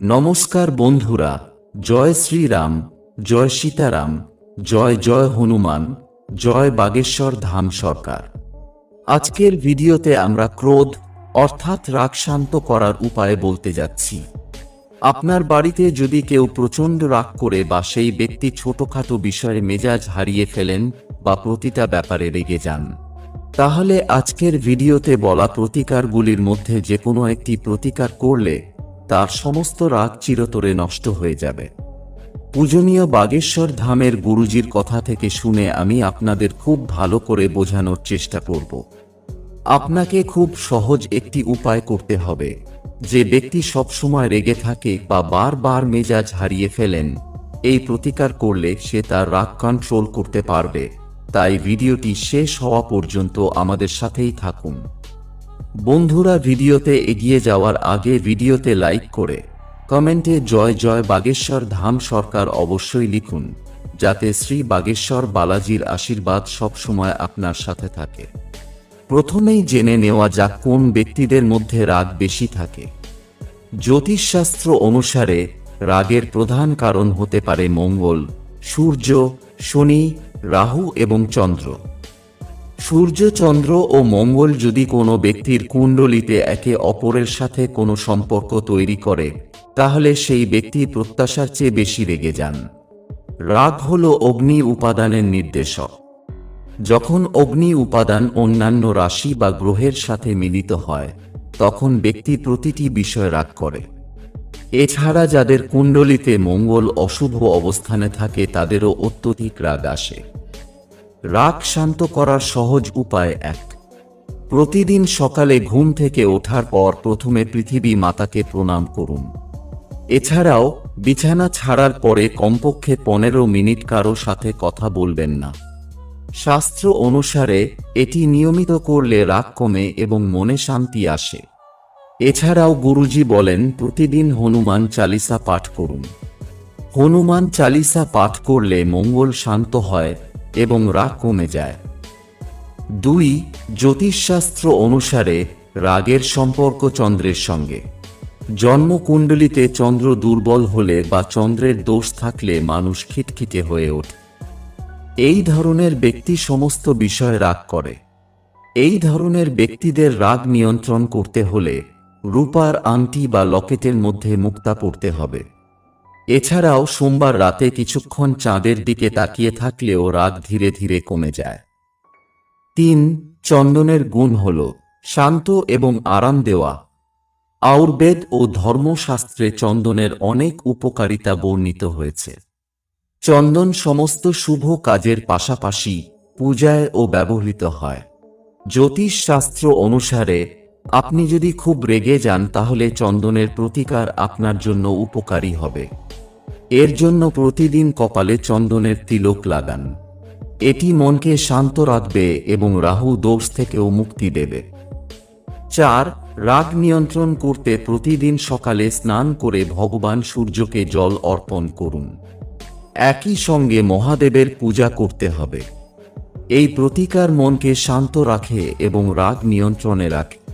নমস্কার বন্ধুরা, জয় শ্রীরাম, জয় সীতারাম, জয় জয় হনুমান, জয় বাগেশ্বর ধাম সরকার। আজকের ভিডিওতে আমরা ক্রোধ, অর্থাৎ রাগ শান্ত করার উপায় বলতে যাচ্ছি। আপনার বাড়িতে যদি কেউ প্রচণ্ড রাগ করে বা সেই ব্যক্তি ছোটখাটো বিষয়ে মেজাজ হারিয়ে ফেলেন বা প্রতিটা ব্যাপারে রেগে যান, তাহলে আজকের ভিডিওতে বলা প্রতিকারগুলির মধ্যে যে কোনো একটি প্রতিকার করলে তার সমস্ত রাগ চিরতরে নষ্ট হয়ে যাবে। পূজনীয় বাগেশ্বর ধামের গুরুজির কথা থেকে শুনে আমি আপনাদের খুব ভালো করে বোঝানোর চেষ্টা করব। আপনাকে খুব সহজ একটি উপায় করতে হবে। যে ব্যক্তি সবসময় রেগে থাকে বা বারবার মেজাজ হারিয়ে ফেলেন, এই প্রতিকার করলে সে তার রাগ কন্ট্রোল করতে পারবে। তাই ভিডিওটি শেষ হওয়া পর্যন্ত আমাদের সাথেই থাকুন। বন্ধুরা ভিডিওতে এগিয়ে যাওয়ার আগে ভিডিওতে লাইক করে কমেন্টে জয় জয় বাগেশ্বর ধাম সরকার অবশ্যই লিখুন, যাতে শ্রী বাগেশ্বর বালাজির আশীর্বাদ সবসময় আপনার সাথে থাকে। প্রথমেই জেনে নেওয়া যাক কোন ব্যক্তিদের মধ্যে রাগ বেশি থাকে। জ্যোতিষশাস্ত্র অনুসারে রাগের প্রধান কারণ হতে পারে মঙ্গল, সূর্য, শনি, রাহু এবং চন্দ্র। সূর্য, চন্দ্র ও মঙ্গল যদি কোনো ব্যক্তির কুণ্ডলিতে একে অপরের সাথে কোনো সম্পর্ক তৈরি করে, তাহলে সেই ব্যক্তি প্রত্যাশার চেয়ে বেশি রেগে যান। রাগ হল অগ্নি উপাদানের নির্দেশক। যখন অগ্নি উপাদান অন্যান্য রাশি বা গ্রহের সাথে মিলিত হয়, তখন ব্যক্তি প্রতিটি বিষয় রাগ করে। এছাড়া যাদের কুণ্ডলিতে মঙ্গল অশুভ অবস্থানে থাকে, তাদেরও অত্যধিক রাগ আসে। রাগ শান্ত করার সহজ উপায় এক। প্রতিদিন সকালে ঘুম থেকে ওঠার পর প্রথমে পৃথিবী মাতাকে প্রণাম করুন। এছাড়াও, বিছানা ছাড়ার পরে কমপক্ষে পনেরো মিনিট কারও সাথে কথা বলবেন না। শাস্ত্র অনুসারে, এটি নিয়মিত করলে রাগ কমে এবং মনে শান্তি আসে। এছাড়াও গুরুজি বলেন, প্রতিদিন হনুমান চালিসা পাঠ করুন। হনুমান চালিসা পাঠ করলে মঙ্গল শান্ত হয় এবং রাগ কমে যায়। দুই, জ্যোতিষশাস্ত্র অনুসারে রাগের সম্পর্ক চন্দ্রের সঙ্গে। জন্মকুণ্ডলিতে চন্দ্র দুর্বল হলে বা চন্দ্রের দোষ থাকলে মানুষ খিটখিটে হয়ে ওঠে। এই ধরনের ব্যক্তি সমস্ত বিষয় রাগ করে। এই ধরনের ব্যক্তিদের রাগ নিয়ন্ত্রণ করতে হলে রূপার আংটি বা লকেটের মধ্যে মুক্তা পড়তে হবে। এছাড়াও সোমবার রাতে কিছুক্ষণ চাঁদের দিকে তাকিয়ে থাকলেও রাগ ধীরে ধীরে কমে যায়। তিন, চন্দনের গুণ হল শান্ত এবং আরাম দেওয়া। আয়ুর্বেদ ও ধর্মশাস্ত্রে চন্দনের অনেক উপকারিতা বর্ণিত হয়েছে। চন্দন সমস্ত শুভ কাজের পাশাপাশি পূজায় ও ব্যবহৃত হয়। জ্যোতিষশাস্ত্র অনুসারে আপনি যদি খুব রেগে যান, তাহলে চন্দনের প্রতিকার আপনার জন্য উপকারী হবে। এর জন্য প্রতিদিন কপালে চন্দনের তিলক লাগান। এটি মনকে শান্ত রাখবে এবং রাহু দোষ থেকেও মুক্তি দেবে। চার, রাগ নিয়ন্ত্রণ করতে প্রতিদিন সকালে স্নান করে ভগবান সূর্যকে জল অর্পণ করুন। একই সঙ্গে মহাদেবের পূজা করতে হবে। এই প্রতিকার মনকে শান্ত রাখে এবং রাগ নিয়ন্ত্রণে রাখে।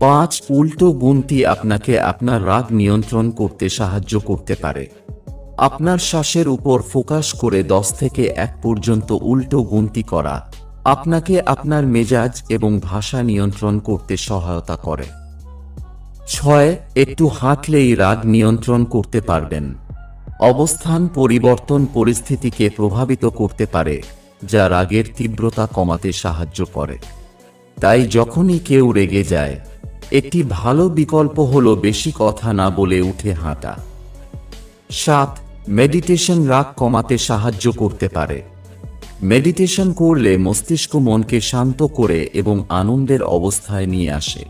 পাঁচ উল্টো গুণটি আপনাকে আপনার রাগ নিয়ন্ত্রণ করতে সাহায্য করতে পারে। আপনার শ্বাসের উপর ফোকাস করে দশ থেকে এক পর্যন্ত উল্টো গুণটি করা আপনাকে আপনার মেজাজ এবং ভাষা নিয়ন্ত্রণ করতে সহায়তা করে। ছয়, একটু হাঁটলেই রাগ নিয়ন্ত্রণ করতে পারবেন। অবস্থান, পরিবর্তন, পরিস্থিতিকে প্রভাবিত করতে পারে, যা রাগের তীব্রতা কমাতে সাহায্য করে। তাই যখনই কেউ রেগে যায় একটি ভালো বিকল্প হল বেশি কথা না বলে উঠে হাঁটা। সাত মেডিটেশন রাগ কমাতে সাহায্য করতে পারে। মেডিটেশন করলে মস্তিষ্ক মনকে শান্ত করে এবং আনন্দের অবস্থায় নিয়ে আসে।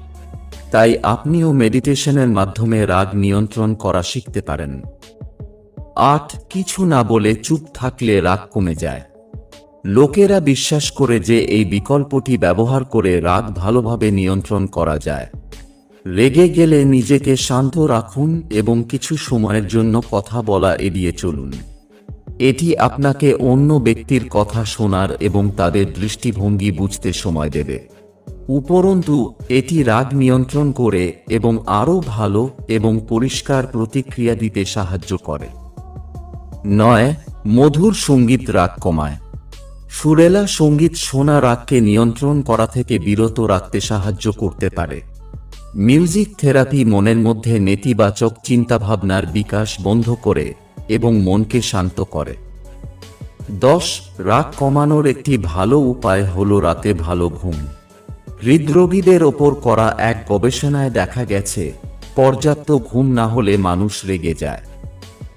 তাই আপনিও মেডিটেশনের মাধ্যমে রাগ নিয়ন্ত্রণ করা শিখতে পারেন। আট, কিছু না বলে চুপ থাকলে রাগ কমে যায়। লোকেরা বিশ্বাস করে যে এই বিকল্পটি ব্যবহার করে রাগ ভালোভাবে নিয়ন্ত্রণ করা যায়। রেগে গেলে নিজেকে শান্ত রাখুন এবং কিছু সময়ের জন্য কথা বলা এড়িয়ে চলুন। এটি আপনাকে অন্য ব্যক্তির কথা শোনার এবং তাদের দৃষ্টিভঙ্গি বুঝতে সময় দেবে। উপরন্তু, এটি রাগ নিয়ন্ত্রণ করে এবং আরও ভালো এবং পরিষ্কার প্রতিক্রিয়া দিতে সাহায্য করে। নয়, মধুর সংগীত রাগ কমায়। সুরেলা সংগীত শোনা রাগকে নিয়ন্ত্রণ করা থেকে বিরত রাখতে সাহায্য করতে পারে। মিউজিক থেরাপি মনের মধ্যে নেতিবাচক চিন্তাভাবনার বিকাশ বন্ধ করে এবং মনকে শান্ত করে। দশ, রাগ কমানোর একটি ভালো উপায় হল রাতে ভালো ঘুম। হৃদরোগীদের ওপর করা এক গবেষণায় দেখা গেছে, পর্যাপ্ত ঘুম না হলে মানুষ রেগে যায়।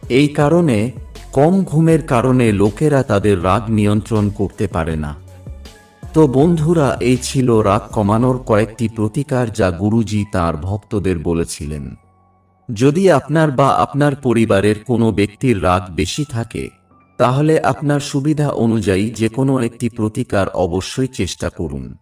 এই কারণে কম ঘুমের কারণে লোকেরা তাদের রাগ নিয়ন্ত্রণ করতে পারে না। তো বন্ধুরা, এই ছিল রাগ কমানোর কয়েকটি প্রতিকার যা গুরুজি তার ভক্তদের বলেছিলেন। যদি আপনার বা আপনার পরিবারের কোনো ব্যক্তির রাগ বেশি থাকে, তাহলে আপনার সুবিধা অনুযায়ী যে কোনো একটি প্রতিকার অবশ্যই চেষ্টা করুন।